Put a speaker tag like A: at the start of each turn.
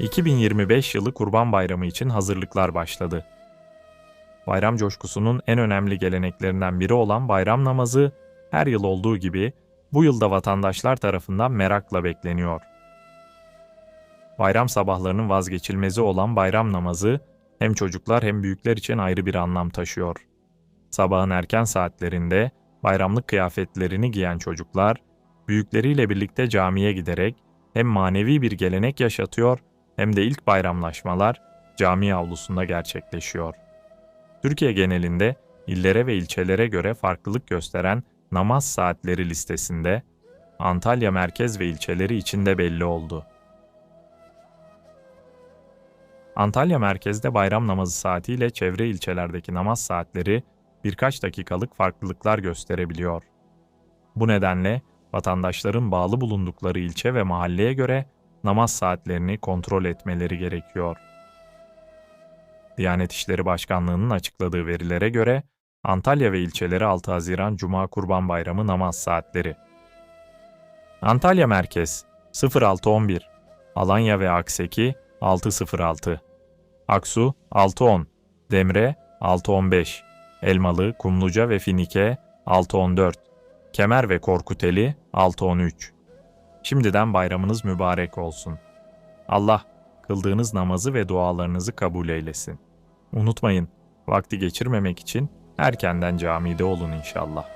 A: ...2025 yılı Kurban Bayramı için hazırlıklar başladı. Bayram coşkusunun en önemli geleneklerinden biri olan bayram namazı, her yıl olduğu gibi bu yılda vatandaşlar tarafından merakla bekleniyor. Bayram sabahlarının vazgeçilmezi olan bayram namazı, hem çocuklar hem büyükler için ayrı bir anlam taşıyor. Sabahın erken saatlerinde bayramlık kıyafetlerini giyen çocuklar, büyükleriyle birlikte camiye giderek hem manevi bir gelenek yaşatıyor hem de ilk bayramlaşmalar cami avlusunda gerçekleşiyor. Türkiye genelinde illere ve ilçelere göre farklılık gösteren namaz saatleri listesinde Antalya merkez ve ilçeleri içinde belli oldu. Antalya merkezde bayram namazı saatiyle çevre ilçelerdeki namaz saatleri birkaç dakikalık farklılıklar gösterebiliyor. Bu nedenle vatandaşların bağlı bulundukları ilçe ve mahalleye göre namaz saatlerini kontrol etmeleri gerekiyor. Diyanet İşleri Başkanlığı'nın açıkladığı verilere göre Antalya ve ilçeleri 6 Haziran Cuma Kurban Bayramı namaz saatleri. Antalya Merkez 0611, Alanya ve Akseki 606, Aksu 610, Demre 615, Elmalı, Kumluca ve Finike 614, Kemer ve Korkuteli 613. Şimdiden bayramınız mübarek olsun. Allah kıldığınız namazı ve dualarınızı kabul eylesin. Unutmayın, vakti geçirmemek için erkenden camide olun inşallah.